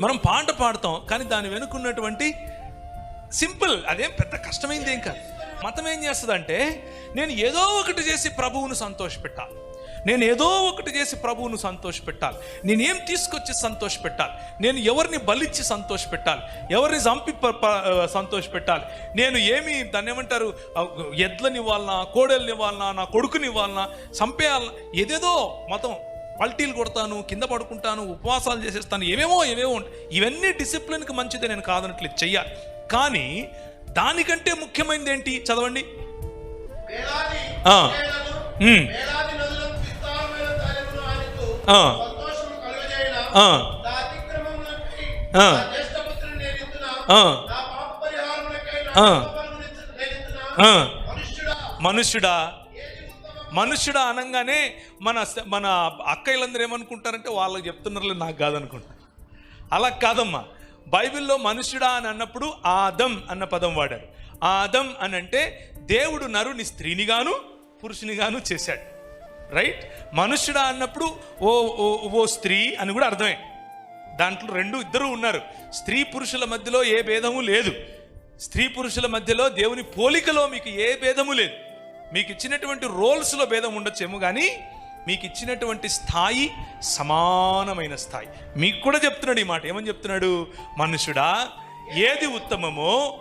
మనం పాట పాడతాం కానీ దాని వెనుకున్నటువంటి సింపుల్ అదేం పెద్ద కష్టమైంది ఏం కాదు. మతం ఏం చేస్తుందంటే నేను ఏదో ఒకటి చేసి ప్రభువును సంతోషపెట్టాలి. నేను ఏదో ఒకటి చేసి ప్రభువును సంతోషపెట్టాలి. నేనేం తీసుకొచ్చి సంతోషపెట్టాలి? నేను ఎవరిని బలిచ్చి సంతోషపెట్టాలి? ఎవరిని చంపి సంతోషపెట్టాలి? నేను ఏమి దాన్ని ఏమంటారు ఎడ్లని ఇవ్వాలనా కోడెల్ని ఇవ్వాలనా నా కొడుకుని ఇవ్వాలనా చంపేయాలనా ఏదేదో మతం. పల్టీలు కొడతాను కింద పడుకుంటాను ఉపవాసాలు చేసేస్తాను ఏమేమో ఏమేమో ఉంటాయి. ఇవన్నీ డిసిప్లిన్కి మంచిదే నేను కాదనట్లేదు చెయ్యాలి. కానీ దానికంటే ముఖ్యమైనది ఏంటి చదవండి. మనుష్యుడా, మనుషుడు అనగానే మన మన అక్కయ్యలందరూ ఏమనుకుంటారంటే వాళ్ళకి చెప్తున్నారులే నాకు కాదనుకుంటారు అలా కాదమ్మా. బైబిల్లో మనుషుడా అని అన్నప్పుడు ఆదం అన్న పదం వాడారు. ఆదం అని అంటే దేవుడు నరుని స్త్రీనిగాను పురుషునిగాను చేశాడు. రైట్? మనుషుడా అన్నప్పుడు ఓ ఓ ఓ స్త్రీ అని కూడా అర్థమే. దాంట్లో రెండు ఇద్దరు ఉన్నారు. స్త్రీ పురుషుల మధ్యలో ఏ భేదము లేదు. స్త్రీ పురుషుల మధ్యలో దేవుని పోలికలో మీకు ఏ భేదము లేదు. మీకు ఇచ్చినటువంటి రోల్స్లో భేదం ఉండొచ్చేమో కానీ మీకు ఇచ్చినటువంటి స్థాయి సమానమైన స్థాయి. మీకు కూడా చెప్తున్నాడు ఈ మాట. ఏమని చెప్తున్నాడు? మనుషుడా ఏది ఉత్తమమో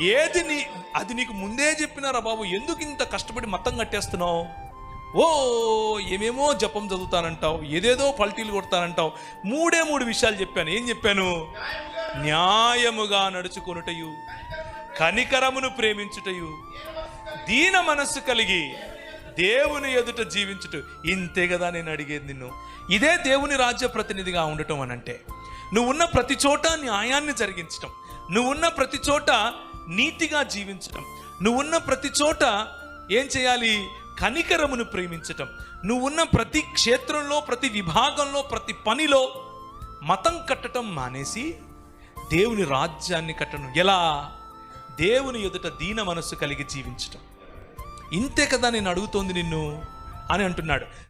ఏది నీ అది నీకు ముందే చెప్పినారా బాబు? ఎందుకు ఇంత కష్టపడి మతం కట్టేస్తున్నావు? ఓ ఏమేమో జపం చదువుతానంటావు ఏదేదో పల్టీలు కొడతానంటావు. మూడే మూడు విషయాలు చెప్పాను. ఏం చెప్పాను? న్యాయముగా నడుచుకొనుటయు కనికరమును ప్రేమించుటయు దీన మనస్సు కలిగి దేవుని ఎదుట జీవించుట. ఇంతే కదా నేను అడిగేది నిన్ను. ఇదే దేవుని రాజ్య ప్రతినిధిగా ఉండటం అని అంటే నువ్వున్న ప్రతి చోట న్యాయాన్ని జరిగించటం. నువ్వు ఉన్న ప్రతి చోట నీతిగా జీవించటం. నువ్వున్న ప్రతి చోట ఏం చేయాలి? కనికరమును ప్రేమించటం. నువ్వున్న ప్రతి క్షేత్రంలో ప్రతి విభాగంలో ప్రతి పనిలో మతం కట్టడం మానేసి దేవుని రాజ్యాన్ని కట్టడం. ఎలా? దేవుని ఎదుట దీన మనస్సు కలిగి జీవించటం. ఇంతే కదా నేను అడుగుతోంది నిన్ను అని అంటున్నాడు.